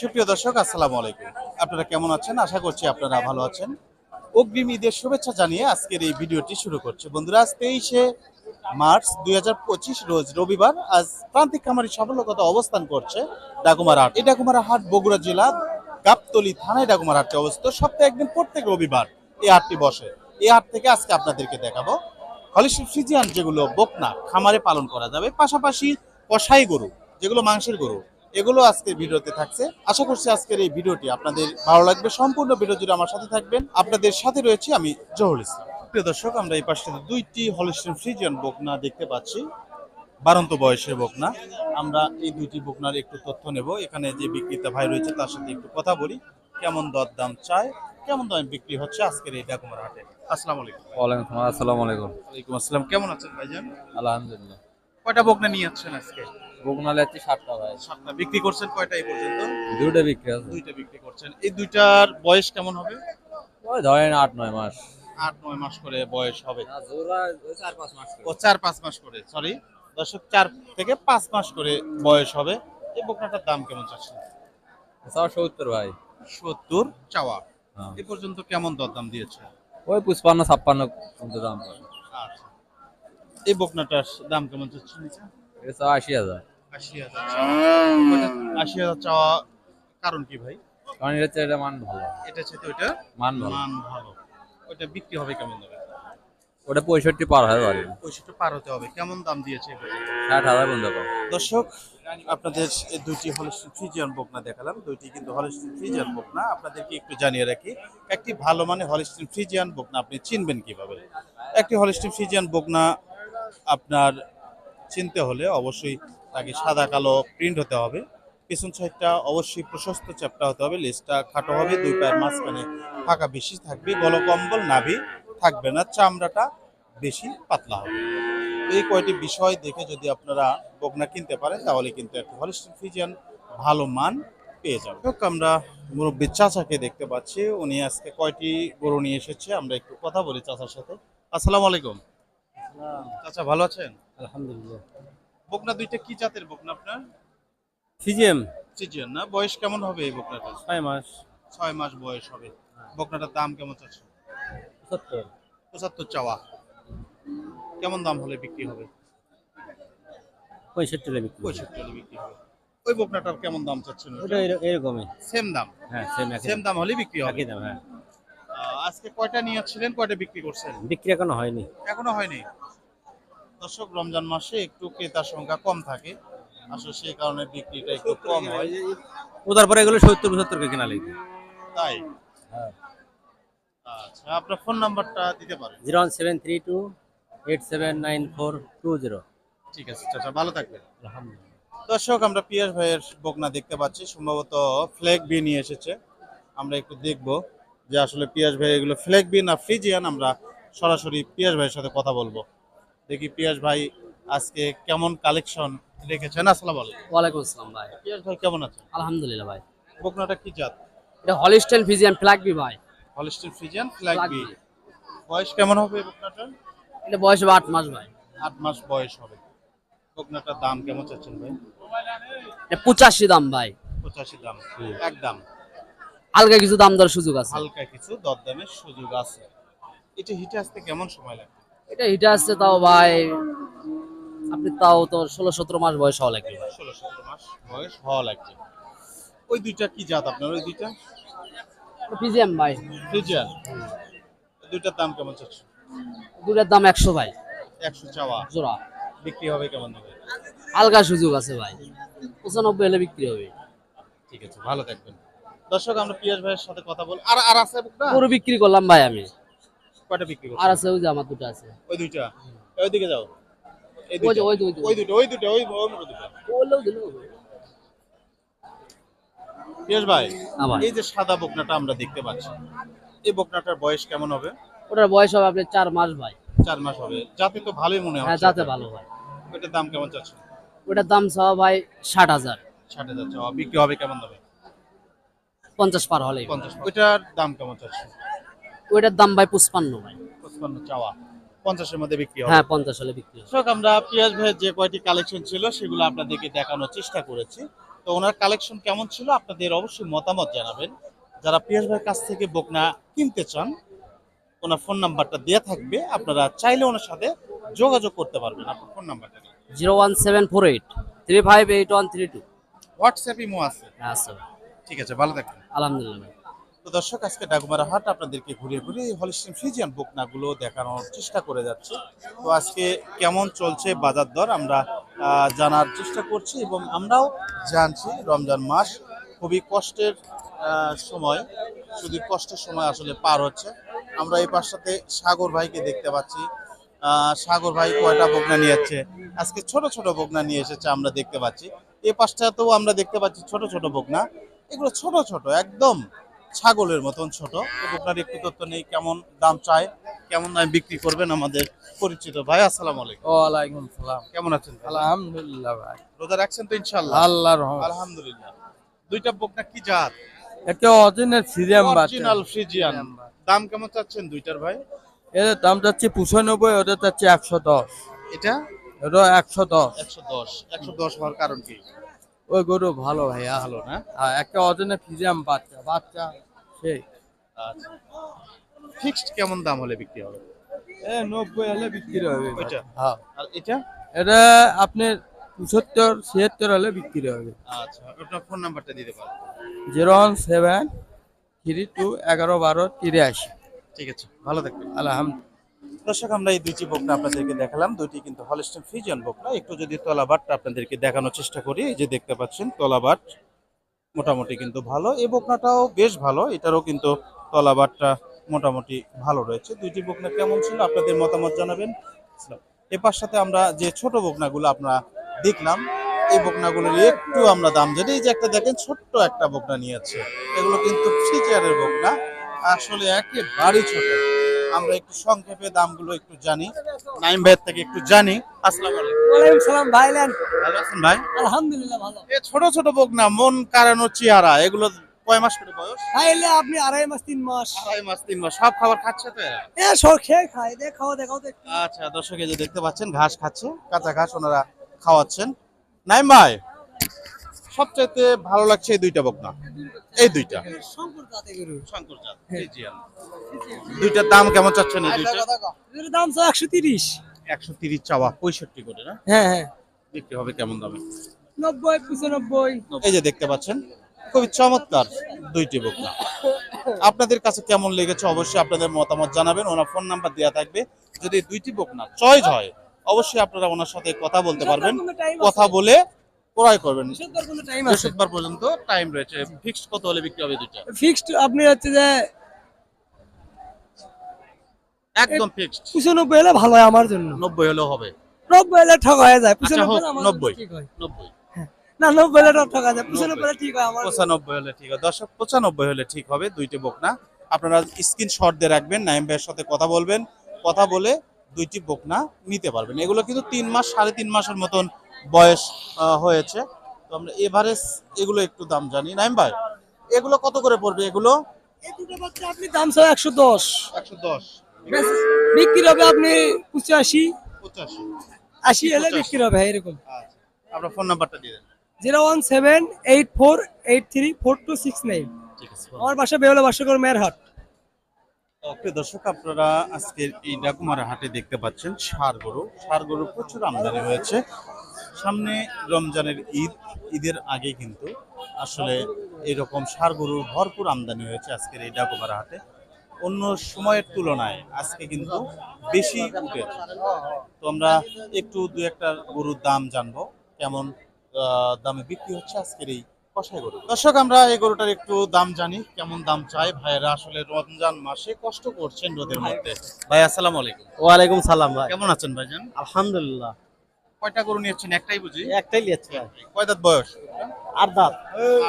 সুপ্রিয় দর্শক, আসসালামু আলাইকুম। আপনারা কেমন আছেন? আশা করছি আপনারা ভালো আছেন। অগ্রিম ঈদের শুভেচ্ছা জানিয়ে আজকের এই ভিডিওটি শুরু করছে। বন্ধুরা, আজ তেইশে মার্চ দুই হাজার পঁচিশ রোজ রবিবার। আজ প্রান্তিক খামারি সাফল্যকতা অবস্থান করছে ডাকুমার হাট। এই ডাকুমার হাট বগুড়া জেলা, গাবতলি থানায় ডাকুমার হাটটি অবস্থিত। সপ্তাহে একদিন প্রত্যেক রবিবার এই হাটটি বসে। এই হাট থেকে আজকে আপনাদেরকে দেখাবো হলিস্টিক ফ্রিজিয়ান যেগুলো বকনা খামারে পালন করা যাবে। পাশাপাশি কষাই গরু, যেগুলো মাংসের গরু। এগুলো আজকের ভিডিওতে থাকছে। আশা করছি আজকের এই ভিডিওটি আপনাদের ভালো লাগবে। সম্পূর্ণ ভিডিও জুড়ে আমার সাথে থাকবেন। আপনাদের সাথে রয়েছে আমি জহুর ইসলাম। প্রিয় দর্শক আমরা এই পাশে দুইটি হলিস্টিন ফ্রিজিয়ান বকনা দেখতে পাচ্ছি। বারন্ত বয়সের বকনা। আমরা এই দুইটি বকনার একটু তথ্য নেব। এখানে যে বিক্রেতা ভাই রয়েছে তার সাথে একটু কথা বলি। কেমন দর দাম চায়? কেমন দামে বিক্রি হচ্ছে আজকের এই ডাকুমার হাটে? আসসালামু আলাইকুম। ওয়ালাইকুম আসসালাম আসসালামু আলাইকুম। ওয়ালাইকুম আসসালাম। কেমন আছেন ভাইজান? আলহামদুলিল্লাহ। কয়টা বকনা নিয়ে যাচ্ছেন আজকে? বগুনালে হচ্ছে সাতটা ভাই। সাতটা। বিক্রি করছেন কয়টা এই পর্যন্ত? দুটো বিক্রি আছে। দুইটা বিক্রি করছেন। এই দুইটার বয়স কেমন হবে? ওই ধরেন আট নয় মাস। আট নয় মাস করে বয়স হবে। চার পাঁচ মাস ও চার পাঁচ মাস করে সরি দর্শক চার থেকে পাঁচ মাস করে বয়স হবে। এই বকনাটার দাম কেমন চাচ্ছেন? সব সত্তর ভাই। সত্তর চাওয়া। হ্যাঁ। এ পর্যন্ত কেমন দরদাম দিয়েছে? ওই পুষ্পান্ন ছাপ্পান্ন দাম আচ্ছা। এই বকনাটার দাম কেমন চাচ্ছেন? এটা আশি হাজার। আশি হাজার। আশি হাজার চাওয়া কারণ কি ভাই? কারণ এটা হচ্ছে মান ভালো। এটা চাইতে ওইটা মান ভালো। মান ভালো। ওইটা বিক্রি হবে কেমন দামে? ওটা পঁয়ষট্টি পার হয় পারে। পঁয়ষট্টি পার হতে হবে। কেমন দাম দিয়েছে ষাট হাজার পর্যন্ত দর্শক আপনাদের দুইটি হলিস্টিন ফ্রিজিয়ান বকনা দেখালাম। দুইটি কিন্তু হলিস্টিন ফ্রিজিয়ান বকনা। আপনাদেরকে একটু জানিয়ে রাখি একটি ভালো মানে হলিস্টিন ফ্রিজিয়ান বকনা আপনি চিনবেন কীভাবে? একটি হলিস্টিন ফ্রিজিয়ান বকনা আপনার চিনতে হলে অবশ্যই তাকে সাদা কালো প্রিন্ট হতে হবে। পেছন সাইডটা অবশ্যই প্রশস্ত চ্যাপটা হতে হবে লেজটা খাটো হবে দুই পায়ের মাঝখানে ফাঁকা বেশি থাকবে গলকম্বল নাভি থাকবে না চামড়াটা বেশি পাতলা হবে। এই কয়টি বিষয় দেখে যদি আপনারা বকনা কিনতে পারেন তাহলে কিন্তু একটা হলিস্টিন ফিজিয়ান ভালো মান পেয়ে যাবে হোক, আমরা মুরব্বী চাচাকে দেখতে পাচ্ছি। উনি আজকে কয়টি গরু নিয়ে এসেছে আমরা একটু কথা বলি চাচার সাথে। আসসালামু আলাইকুম। চাচা ভালো আছেন? আলহামদুলিল্লাহ। বকনা দুইটা কি জাতের বকনা আপনার? সিজিএম। ফিজিয়ান না? বয়স কেমন হবে এই বকনাটা ছয় মাস। ছয় মাস বয়স হবে। বকনাটার দাম কেমন চাচ্ছে সত্তর পঁচাত্তর চাওয়া। কেমন দাম হলে বিক্রি হবে? পঁয়ষট্টি বিক্রি পঁয়ষট্টি হলে বিক্রি হবে। ওই বকনাটার কেমন দাম চাচ্ছেন এরকমই। সেম দাম? হ্যাঁ সেম সেম দাম। হলে বিক্রি হবে? দাম হ্যাঁ। আজকে কয়টা নিয়ে ছিলেন কয়টা বিক্রি করছেন? বিক্রি এখনও হয়নি। এখনও হয়নি? দর্শক রমজান মাসে একটু ক্রেতার সংখ্যা কম থাকে। আসলে সেই কারণে বিক্রিটা একটু কম হয়। ওটার পরে এগুলো সত্তর পঁচাত্তর কেনা লাগবে তাই? হ্যাঁ। আচ্ছা আপনার ফোন নাম্বারটা দিতে পারেন। Zero one seven three two eight seven nine four two zero. ঠিক আছে চাচা ভালো থাকবেন। আলহামদুলিল্লাহ। দর্শক আমরা পিয়াস ভাইয়ের বকনা দেখতে পাচ্ছি। সম্ভবত ফ্ল্যাগ বি নিয়ে এসেছে। আমরা একটু দেখব যে আসলে পিয়াস ভাই এগুলো ফ্ল্যাগ বি না ফ্রিজিয়ান। আমরা সরাসরি পিয়াস ভাইয়ের সাথে কথা বলব। দেখি পিয়াস ভাই আজকে কেমন কালেকশন রেখেছেন? আসসালামু আলাইকুম। ওয়ালাইকুম আসসালাম ভাই। পিয়াস ভাই কেমন আছেন? আলহামদুলিল্লাহ ভাই। বকনাটা কি জাত? এটা হলিস্টেন ফিজিয়ান ফ্ল্যাগ বি ভাই। Holstein Friesian flag Flag B. বয়স কেমন হবে এই বকনাটার এটা বয়স হবে আট মাস ভাই। আট মাস বয়স হবে। বকনাটার দাম কেমন চাচ্ছেন ভাই? এটা পঁচাশি দাম ভাই। পঁচাশি দাম একদম হালকা কিছু দাম দর সুযোগ আছে। হালকা কিছু দরদামের সুযোগ আছে। এটা হিটে আসতে কেমন সময় লাগে? এটা হিটে আসছে তাও ভাই। আপনি তাও তো ষোলো সতেরো মাস বয়স হওয়া লাগবে। ভাই ষোলো সতেরো মাস বয়স হওয়া লাগবে। ওই দুইটা কি জাত আপনার? ওই দুইটা? ফিজিয়াম ভাই। ফ্রিজিয়ান দুইটার দাম কেমন চাচ্ছে দুটার দাম একশো ভাই। একশো চাওয়া। জোড়া। বিক্রি হবে কেমন হবে হালকা সুযোগ আছে ভাই। পঁচানব্বই হলে বিক্রি হবে। ঠিক আছে ভালো থাকবেন। দর্শক আমরা পিয়াস ভাইয়ের সাথে কথা বল আর আর আছে গরু বিক্রি করলাম ভাই আমি। কয়টা বিক্রি আর আছে ওই যে আমার দুটো আছে। ওই দুইটা? ওইদিকে যাও। এই ওই যে দুইটা? ওই দুটো ওই দুটো ওই দুটো ওই ওই দুটো বললেও দিল। পিয়াস ভাই এই যে সাদা বকনাটা আমরা দেখতে পাচ্ছি এই বকনাটার বয়স কেমন হবে? ওটার বয়স হবে চার মাস ভাই। চার মাস হবে। যাতে তো ভালোই মনে হ্যাঁ যাতে ভালো ভাই। দাম কেমন চাচ্ছে ওটার দাম ভাই ষাট হাজার। ষাট হাজার বিক্রি হবে কেমন হবে? পঞ্চাশ পার হলে পঞ্চাশ ওইটার দাম কেমন চাচ্ছে ওইটার দাম ভাই পুষ্পান্ন ভাই। পঁচপান্ন চাওয়া। পঞ্চাশের মধ্যে বিক্রি হবে। হ্যাঁ পঞ্চাশ হলে বিক্রি হবে। আমরা পিয়াজ ভাইয়ের যে কয়টি কালেকশন ছিল সেগুলো আপনাদেরকে দেখানোর চেষ্টা করেছি। তো ওনার কালেকশন কেমন ছিল আপনাদের অবশ্যই মতামত জানাবেন। যারা ভাইয়ের কাছ থেকে বকনা কিনতে চান ওনার ফোন নাম্বারটা দেওয়া থাকবে। আপনারা চাইলে ওনার সাথে যোগাযোগ করতে পারবেন। আপনার ফোন নাম্বারটা zero one seven four eight three five eight one three two. WhatsApp imo আছে। আচ্ছা ঠিক আছে ভালো থাকবেন। আলহামদুলিল্লাহ তো দর্শক, আজকে ডাকুমারা হাট আপনাদেরকে ঘুরিয়ে ঘুরিয়ে হলিস্টিন ফ্রিজিয়ান বকনাগুলো দেখানোর চেষ্টা করে যাচ্ছে। তো আজকে কেমন চলছে বাজার দর আমরা জানার চেষ্টা করছি এবং আমরাও জানছি রমজান মাস খুবই কষ্টের সময় শুধু কষ্টের সময় আসলে পার হচ্ছে। আমরা এই পাশটাতে সাগর ভাইকে দেখতে পাচ্ছি। সাগর ভাই কয়টা বকনা নিয়ে যাচ্ছে আজকে ছোট ছোট বকনা নিয়ে এসেছে আমরা দেখতে পাচ্ছি। এই পাশটাতেও আমরা দেখতে পাচ্ছি ছোট ছোট বকনা। এগুলো ছোট ছোট, একদম ছাগলের মতন ছোট। বকনার একটু তথ্য নেই কেমন দাম চায় কেমন দামে বিক্রি করবেন আমাদের পরিচিত ভাই আসসালামু আলাইকুম। ওয়ালাইকুম সালাম। কেমন আছেন আলহামদুলিল্লাহ ভাই। রোজা রাখছেন তো ইনশাল্লাহ আল্লাহর রহমত। আলহামদুলিল্লাহ। দুইটা বকনা কি জাত? এটা অরিজিনাল সিরিয়াম অরিজিনাল ফ্রিজিয়ান দাম কেমন চাচ্ছেন দুইটার ভাই? এর দাম যাচ্ছে পঁচানব্বই ওটা যাচ্ছে একশো দশ। এটা? এটা একশো দশ। একশো দশ। একশো দশ হওয়ার কারণ কি? ওই গরু ভালো ভাইয়া ভালো না? আর একটা অরিজিনাল ফিজিয়াম বাচ্চা বাচ্চা সেই। আচ্ছা। ফিক্সড কেমন দাম হলে বিক্রি হবে? এ নব্বই হলে বিক্রি হবে। ওইটা? হ্যাঁ। আর এটা? এটা আপনার পঁচাত্তর ছিয়াত্তর হলে বিক্রি হবে। আচ্ছা আপনার ফোন নাম্বারটা দিতে পারেন। Zero one seven three two এগারো বারো তিরাশি। ঠিক আছে ভালো থাকবেন। আলহামদুলিল্লাহ দর্শক, আমরা এই দুইটি বকনা আপনাদেরকে দেখালাম। দুইটি কিন্তু হলস্টেন ফ্রিজিয়ান বকনা। একটু যদি তলাবাটটা আপনাদেরকে দেখানোর চেষ্টা করি, এই যে দেখতে পাচ্ছেন তলাবাট মোটামুটি কিন্তু ভালো। এই বকনাটাও বেশ ভালো, এটারও কিন্তু তলাবাটটা মোটামুটি ভালো রয়েছে। দুইটি বকনা কেমন ছিল, আপনাদের মতামত জানাবেন? এ সাথে আমরা যে ছোট বকনাগুলো আমরা দেখলাম, এই বকনাগুলোর একটু আমরা দাম জানি। এই যে একটা দেখেন, ছোট্ট একটা বকনা নিয়েছে এগুলো কিন্তু ফ্রিজিয়ারের বকনা। আসলে একেবারেই ছোট। আমরা একটু সংক্ষেপে দামগুলো একটু জানি। নাইম ভাইয়ের থেকে একটু জানি। আসসালামু আলাইকুম। সালাম ভাইলান ভালো আছেন ভাই? আলহামদুলিল্লাহ ভালো। ছোট ছোট বকনা মন কারানো চেহারা এগুলো কয় মাস করে বয়স? খাইলে আপনি আড়াই মাস তিন মাস। আড়াই মাস তিন মাস সব খাবার খাচ্ছে তো এরা? এ সব খেয়ে খাই দেখাও দেখাও দেখ আচ্ছা দর্শক এই যে দেখতে পাচ্ছেন ঘাস খাচ্ছে কাঁচা ঘাস ওনারা খাওয়াচ্ছেন। নাইম ভাই সবচাইতে ভালো লাগছে এই দুইটা বকনা। এই দুইটা। দুইটার দাম কেমন চাচ্ছেন এই দুইটা? দাম তো একশো তিরিশ। একশো তিরিশ চাওয়া পঁয়ষট্টি করে না? হ্যাঁ হ্যাঁ। বিক্রি হবে কেমন দামে? নব্বই পঁচানব্বই। এই যে দেখতে পাচ্ছেন খুবই চমৎকার দুইটি বকনা। আপনাদের কাছে কেমন লেগেছে অবশ্যই আপনাদের মতামত জানাবেন ওনার ফোন নাম্বার দেওয়া থাকবে। যদি দুইটি বকনা চয়েস হয় অবশ্যই আপনারা ওনার সাথে কথা বলতে পারবেন কথা বলে ক্রয় করবেন। বৃহস্পতিবার পর্যন্ত টাইম রয়েছে। ফিক্সড কত হলে বিক্রি হবে দুইটা? ফিক্সড আপনি হচ্ছে যে একদম ফিক্সড পঁচানব্বই হলে ভালো হয় আমার জন্য। নব্বই হলেও হবে। নব্বই হলে ঠক হয়ে যায়। আচ্ছা পঁচানব্বই হোক হলে আমার নব্বই। জন্য ঠিক হয়। নব্বই। না নব্বই হলে ঠক হয়ে যায়। পঁচানব্বই হলে ঠিক হয় আমার জন্য। পঁচানব্বই হলে ঠিক হবে দর্শক পঁচানব্বই হলে ঠিক হবে। দুইটি বকনা। আপনারা স্ক্রিনশট দিয়ে রাখবেন। নাইম ভাইয়ের সাথে কথা বলবেন। কথা বলে দুইটি বকনা নিতে পারবেন। এগুলো কিন্তু তিন মাস সাড়ে তিন মাসের মতন বয়স হয়েছে। তো আমরা এভারেজ এগুলো একটু দাম জানি। নাইম ভাই এগুলো কত করে পড়বে এগুলো? আপনি দাম একশো দশ। একশো দশ। বিক্রি হবে আপনি পঁচাশি। পঁচাশি। আশি বিক্রি হবে এরকম। আচ্ছা। আপনার ফোন নাম্বারটা দিয়ে দেন। Zero one seven eight four eight three four two six nine. আমার বাসা বেহলা বাসকর মেয়েরহাট ওকে দর্শক আপনারা আজকের এই ডাকুমারা হাটে দেখতে পাচ্ছেন ষাড় গরু। ষাড় গরু প্রচুর আমদানি হয়েছে। সামনে রমজানের ঈদ ঈদের আগে কিন্তু আসলে এরকম ষাড় গরুর ভরপুর আমদানি হয়েছে আজকের এই ডাকুমারা হাটে। অন্য সময়ের তুলনায় আজকে কিন্তু বেশি উঠেছে তো আমরা একটু দু একটা গরুর দাম জানব কেমন দামে বিক্রি হচ্ছে আজকের এই কষাই গরু। দর্শক আমরা এই গরুটার একটু দাম জানি কেমন দাম চাই ভাইয়েরা আসলে রমজান মাসে কষ্ট করছেন রোদের মধ্যে। ভাই আসসালাম আলাইকুম। ওয়ালাইকুম সালাম ভাই। কেমন আছেন ভাইজান? আলহামদুলিল্লাহ। কয়টা গরু নিয়েছেন? একটাই বুঝি। একটাই কয় দাঁত বয়স? আর দাঁত।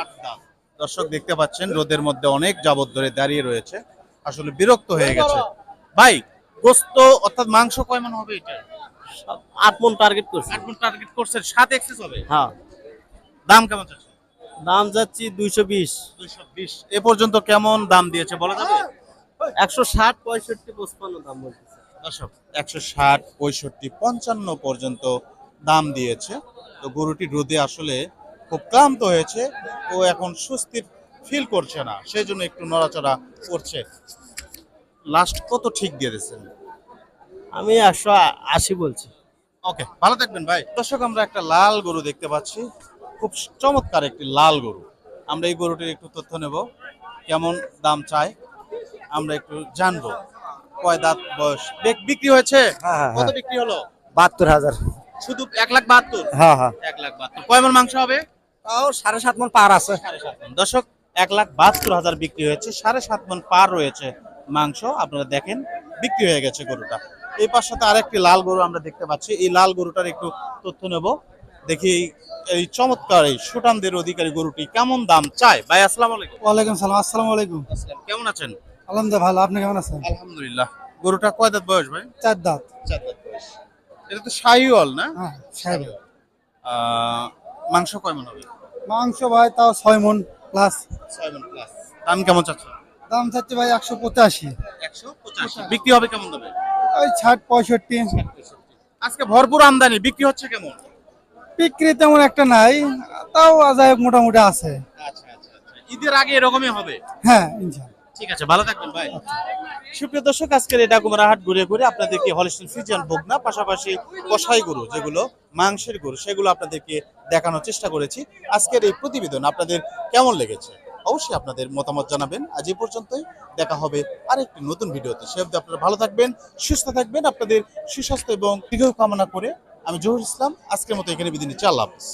আট দাঁত। দর্শক দেখতে পাচ্ছেন রোদের মধ্যে অনেক যাবত ধরে দাঁড়িয়ে রয়েছে। আসলে বিরক্ত হয়ে গেছে। ভাই গোস্ত অর্থাৎ মাংস কয় মান হবে এটা? আট মন টার্গেট করছি। আট মণ টার্গেট করছেন সাত এক্সেস হবে হ্যাঁ। দাম কেমন চাচ্ছে দাম যাচ্ছি দুইশো বিশ। দুইশো বিশ। এ পর্যন্ত কেমন দাম দিয়েছে বলা যাবে? একশো ষাট পঁয়ষট্টি পঁচপান্ন দাম বলতেছে। দর্শক একশো ষাট পঁয়ষট্টি পঞ্চান্ন পর্যন্ত দাম দিয়েছে। তো গরুটি রোদে আসলে খুব ক্লান্ত হয়েছে ও এখন সুস্থির ফিল করছে না সেই জন্য একটু নড়াচড়া করছে। লাস্ট কত ঠিক দিয়ে দিয়েছেন? আমি একশো আশি বলছি। ওকে ভালো থাকবেন ভাই। দর্শক আমরা একটা লাল গরু দেখতে পাচ্ছি। খুব চমৎকার একটি লাল গরু। আমরা এই গরুটির একটু তথ্য নেব কেমন দাম চাই আমরা একটু জানব। কয় দাঁত বয়স? বিক- বিক্রি হয়েছে? কত বিক্রি হলো? বাহাত্তর হাজার। শুধু এক লাখ বাহাত্তর? হ্যাঁ হ্যাঁ। এক লাখ বাহাত্তর। কয় মন মাংস হবে? তাও সাড়ে সাত মন পার আছে। সাড়ে সাত মণ। দর্শক এক লাখ বাহাত্তর হাজার বিক্রি হয়েছে। সাড়ে সাত মন পার রয়েছে মাংস। আপনারা দেখেন বিক্রি হয়ে গেছে গরুটা। এই পাশ সাথে আরেকটি লাল গরু আমরা দেখতে পাচ্ছি। এই লাল গরুটার একটু তথ্য নেব। দেখি এই চমৎকার এই সুটানদের অধিকারী গরুটি কেমন দাম চায়? ভাই আসসালাম আলাইকুম। ওয়ালাইকুম সালাম আসসালামু আলাইকুম। আসসালাম। কেমন আছেন? আলহামদুলিল্লাহ ভালো। আপনি কেমন আছেন? আলহামদুলিল্লাহ। গরুটা কয় দাঁত বয়স ভাই? চার দাঁত। চার দাঁত বয়স। এটা তো শাহিওয়াল না? হ্যাঁ সাহেব মাংস কয় মন হবে? মাংস ভাই তাও ছয় মন প্লাস ছয় মন প্লাস দাম কেমন চাচ্ছেন দাম চাচ্ছে ভাই একশো পঁচাশি। একশো পঁচাশি। বিক্রি হবে কেমন দামে? ওই ষাট পঁয়ষট্টি। আজকে ভরপুর আমদানি বিক্রি হচ্ছে কেমন? বিক্রি তেমন একটা নাই তাও আজায় মোটামুটি আছে। আচ্ছা আচ্ছা আচ্ছা। ঈদের আগে এরকমই হবে? হ্যাঁ ইনশাল্লাহ। ঠিক আছে, ভালো থাকবেন, ভাই। সুপ্রিয় দর্শক, আজকের ডাকুমারা হাট ঘুরে ঘুরে আপনাদেরকে পাশাপাশি কষাই গরু, যেগুলো মাংসের গরু, সেগুলো আপনাদেরকে দেখানোর চেষ্টা করেছি। আজকের এই প্রতিবেদন আপনাদের কেমন লেগেছে? অবশ্যই আপনাদের মতামত জানাবেন। আজ এই পর্যন্তই, দেখা হবে আরেকটি নতুন ভিডিওতে। সে অবধি আপনারা ভালো থাকবেন, সুস্থ থাকবেন, আপনাদের সুস্বাস্থ্য এবং দীর্ঘ কামনা করে আমি জহুর ইসলাম, আজকের মতো এখানে বিদিন হাফিজ।